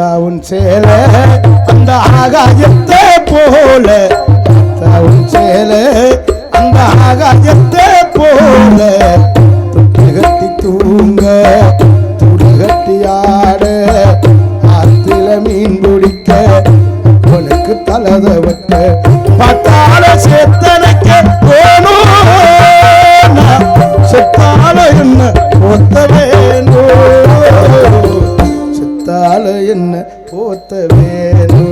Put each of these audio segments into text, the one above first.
தாவுன் சேல அந்த ஆகாயத்தை போல. தாவுன் சேல அந்த ஆகாயத்தை போல. துட்டுகட்டி தூங்க துடகட்டி ஆட. ஆத்தில மீன் பிடிக்க உனக்கு தலதவட்ட வைக்க பட்டாள சேத்தனக்கு போணும் செத்தால என்ன போத்த வேணும்?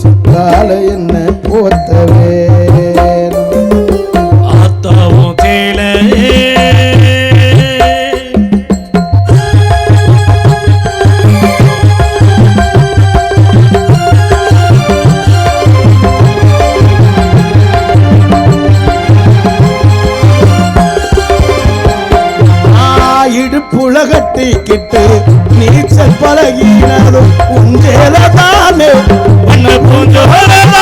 செத்தால என்ன போத்த வேணும்? ஆத்தாவும் நீச்சல் பழகினதும் உஞ்சேல தானே உன்னை பூஞ்சோரதானே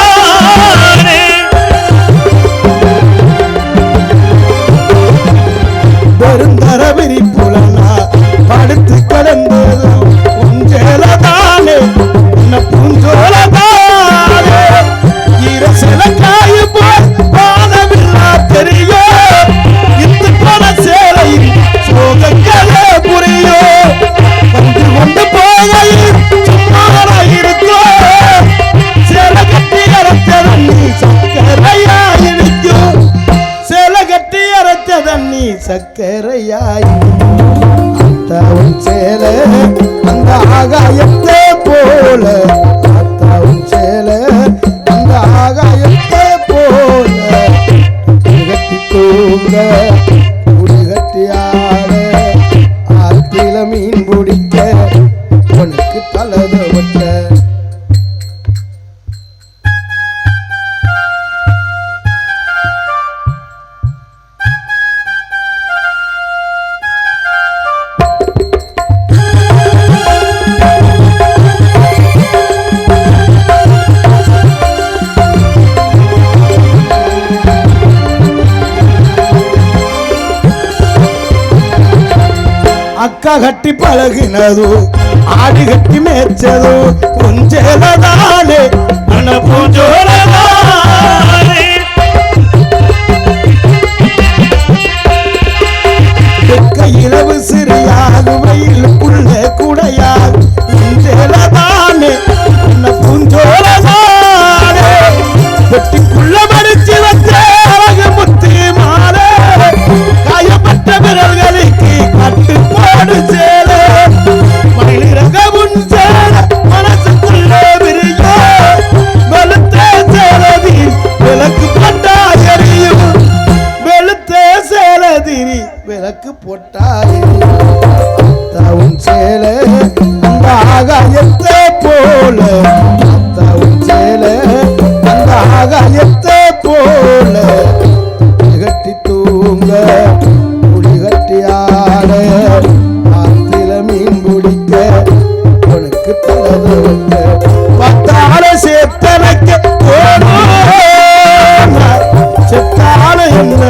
பெருந்தர விரிப்புலனா படுத்து கிடந்ததும் சக்கரையாய் அத்தாவும் சேல அந்த ஆகாயத்தை போல அக்கா கட்டி பழகினது ஆடி கட்டி மேய்ச்சது கொஞ்சேலதானே உன்னை பூஞ்சோரதானே இரவு சிறியாது வெயில் புள்ள குடையாது விளக்கு போட்டாய் அத்தாவும் சேல அந்த ஆகாயத்தை போல. அத்தாவும் சேல அந்த ஆகாயத்தை போல கட்டி தூங்க குடி கட்டி ஆட. ஆத்தில மீன் பிடிக்க உனக்கு தலத வைக்க. என்ன